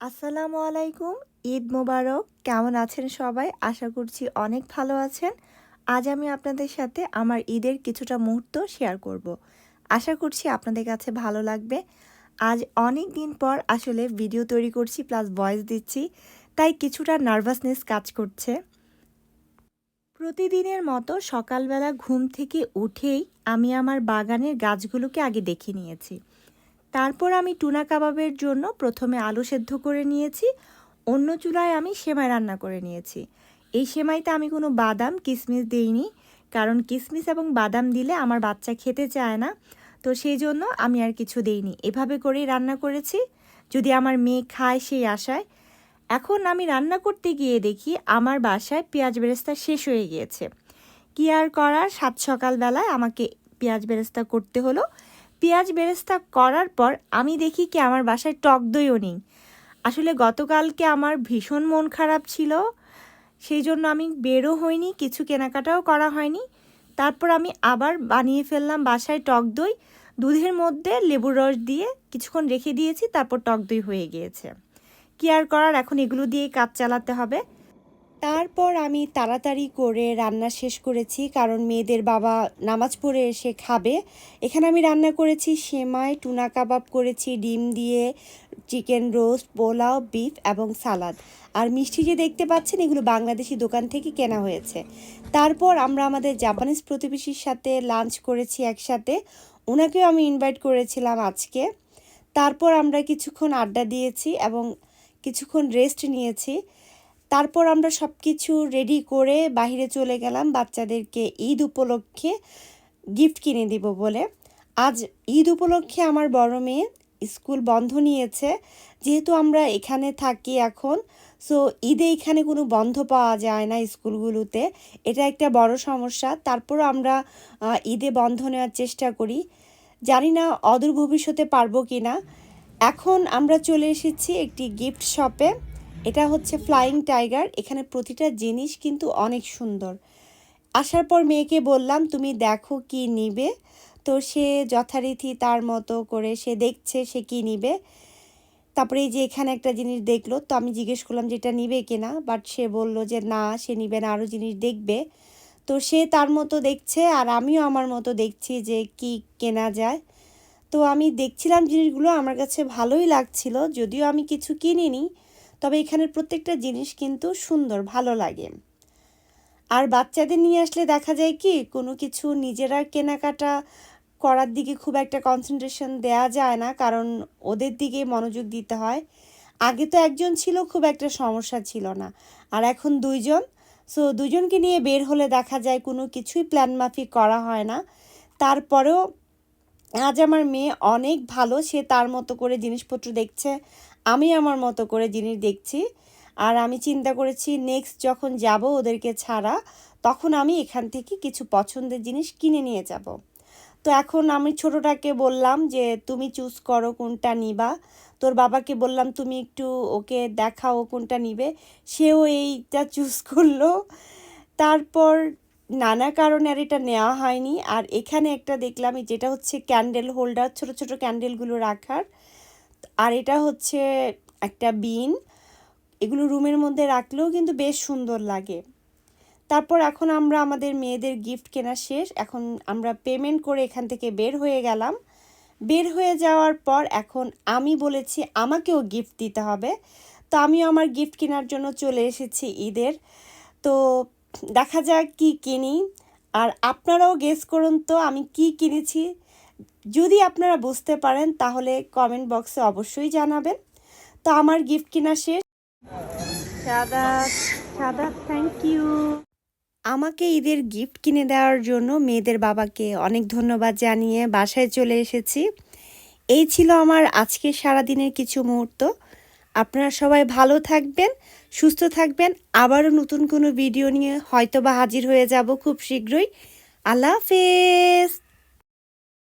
আসসালামু আলাইকুম, ঈদ মোবারক। কেমন আছেন সবাই? আশা করছি অনেক ভালো আছেন। আজ আমি আপনাদের সাথে আমার ঈদের কিছুটা মুহূর্ত শেয়ার করব। আশা করছি আপনাদের কাছে ভালো লাগবে। আজ অনেক দিন পর আসলে ভিডিও তৈরি করছি, প্লাস ভয়েস দিচ্ছি, তাই কিছুটা নার্ভাসনেস কাজ করছে। প্রতিদিনের মতো সকালবেলা ঘুম থেকে উঠেই আমি আমার বাগানের গাছগুলোকে আগে দেখে নিয়েছি। তারপর আমি টুনা কাবাবের জন্য প্রথমে আলু সেদ্ধ করে নিয়েছি। অন্য চুলায় আমি সেমাই রান্না করে নিয়েছি। এই সেমাইতে আমি কোনো বাদাম কিশমিশ দিইনি, কারণ কিশমিশ এবং বাদাম দিলে আমার বাচ্চা খেতে চায় না। তো সেই জন্য আমি আর কিছু দেইনি। এভাবে করেই রান্না করেছি। যদি আমার মেয়ে খায় সেই আশায়। এখন আমি রান্না করতে গিয়ে দেখি আমার বাসায় পেঁয়াজ বেরেস্তা শেষ হয়ে গিয়েছে। কি আর করার? সাত সকালবেলায় আমাকে পেঁয়াজ বেরেস্তা করতে হলো। পেঁয়াজ বেরেস্তা করার পর আমি দেখি কি আমার বাসায় টক দইও নেই। আসলে গতকালকে আমার ভীষণ মন খারাপ ছিল, সেই জন্য আমি বেরও হইনি, কিছু কেনাকাটাও করা হয়নি। তারপর আমি আবার বানিয়ে ফেললাম বাসায় টক দই, দুধের মধ্যে লেবুর রস দিয়ে কিছুক্ষণ রেখে দিয়েছি, তারপর টক দই হয়ে গিয়েছে। কি আর করার, এখন এগুলো দিয়েই কাজ চালাতে হবে। তারপর আমি তাড়াতাড়ি করে রান্না শেষ করেছি, কারণ মেয়েদের বাবা নামাজ পড়ে এসে খাবে। এখানে আমি রান্না করেছি সেমাই, টুনা কাবাব করেছি, ডিম দিয়ে, চিকেন রোস্ট, পোলাও, বিফ এবং সালাদ। আর মিষ্টি যে দেখতে পাচ্ছেন, এগুলো বাংলাদেশি দোকান থেকে কেনা হয়েছে। তারপর আমরা আমাদের জাপানিজ প্রতিবেশীর সাথে লাঞ্চ করেছি একসাথে। ওনাকেও আমি ইনভাইট করেছিলাম আজকে। তারপর আমরা কিছুক্ষণ আড্ডা দিয়েছি এবং কিছুক্ষণ রেস্ট নিয়েছি। তারপর আমরা সব কিছু রেডি করে বাহিরে চলে গেলাম বাচ্চাদেরকে ঈদ উপলক্ষে গিফট কিনে দিব বলে। আজ ঈদ উপলক্ষে আমার বড় মেয়ে স্কুল বন্ধ নিয়েছে, যেহেতু আমরা এখানে থাকি এখন সো ঈদে এখানে কোনো বন্ধ পাওয়া যায় না স্কুলগুলোতে। এটা একটা বড় সমস্যা। তারপরও আমরা ঈদে বন্ধ নেওয়ার চেষ্টা করি। জানি না অদূর ভবিষ্যতে পারব কি না এখন আমরা চলে এসেছি একটি গিফট শপে এটা হচ্ছে ফ্লাইং টাইগার এখানে প্রতিটা জিনিস কিন্তু অনেক সুন্দর। আসার পর মেয়েকে বললাম, তুমি দেখো কি নিবে? তো সে যথারীতি তার মতো করে সে দেখছে সে কি নিবে। তারপরে যে এখানে একটা জিনিস দেখল, তো আমি জিজ্ঞেস করলাম যে, এটা নিবে কিনা বাট সে বলল যে, না, সে নিবে না, আরও জিনিস দেখবে। তো সে তার মতো দেখছে আর আমিও আমার মতো দেখছি যে, কি কেনা যায়। তো আমি দেখছিলাম জিনিসগুলো, আমার কাছে ভালোই লাগছিল, যদিও আমি কিছু কিনিনি। তবে এখানের প্রত্যেকটা জিনিস কিন্তু সুন্দর, ভালো লাগে। আর বাচ্চাদের নিয়ে আসলে দেখা যায় কি, কোনো কিছু নিজেরা কেনাকাটা করার দিকে খুব একটা কনসেন্ট্রেশন দেয়া যায় না, কারণ ওদের দিকে মনোযোগ দিতে হয়। আগে তো একজন ছিল, খুব একটা সমস্যা ছিল না। আর এখন দুইজন সো দুজনকে নিয়ে বের হলে দেখা যায় কোনো কিছুই প্ল্যান মাফিক করা হয় না। তারপরেও আজ আমার মেয়ে অনেক ভালো, সে তার মতো করে জিনিসপত্র দেখছে, আমি আমার মতো করে জিনিস দেখছি। আর আমি চিন্তা করেছি নেক্সট যখন যাব ওদেরকে ছাড়া, তখন আমি এখান থেকে কিছু পছন্দের জিনিস কিনে নিয়ে যাব। তো এখন আমি ছোটোটাকে বললাম যে, তুমি চুজ করো কোনটা নিবা। তোর বাবাকে বললাম, তুমি একটু ওকে দেখাও কোনটা নিবে। সেও এইটা চুজ করল। তারপর নানা কারণে আর এটা নেওয়া হয়নি। আর এখানে একটা দেখলাম যেটা হচ্ছে ক্যান্ডেল হোল্ডার ছোট ছোট ক্যান্ডেলগুলো রাখার। আর এটা হচ্ছে একটা বিন এগুলো রুমের মধ্যে রাখলেও কিন্তু বেশ সুন্দর লাগে। তারপর এখন আমরা আমাদের মেয়েদের গিফট কেনা শেষ। এখন আমরা পেমেন্ট করে এখান থেকে বের হয়ে গেলাম। বের হয়ে যাওয়ার পর এখন আমি বলেছি, আমাকেও গিফট দিতে হবে। তো আমিও আমার গিফট কেনার জন্য চলে এসেছি ঈদের। তো দেখা যাক কি কিনি। আর আপনারাও গেস করুন তো আমি কি কিনেছি। যদি আপনারা বুঝতে পারেন তাহলে কমেন্ট বক্সে অবশ্যই জানাবেন। তো আমার গিফট কেনা শেষ। সাদা সাদা থ্যাংক ইউ আমাকে ঈদের গিফট কিনে দেওয়ার জন্য মেয়েদের বাবাকে অনেক ধন্যবাদ জানিয়ে বাসায় চলে এসেছি। এই ছিল আমার আজকের সারাদিনের কিছু মুহূর্ত। আপনারা সবাই ভালো থাকবেন, সুস্থ থাকবেন। আবারও নতুন কোনো ভিডিও নিয়ে হয়তো বা হাজির হয়ে যাব খুব শীঘ্রই। আল্লাহ হাফেজ।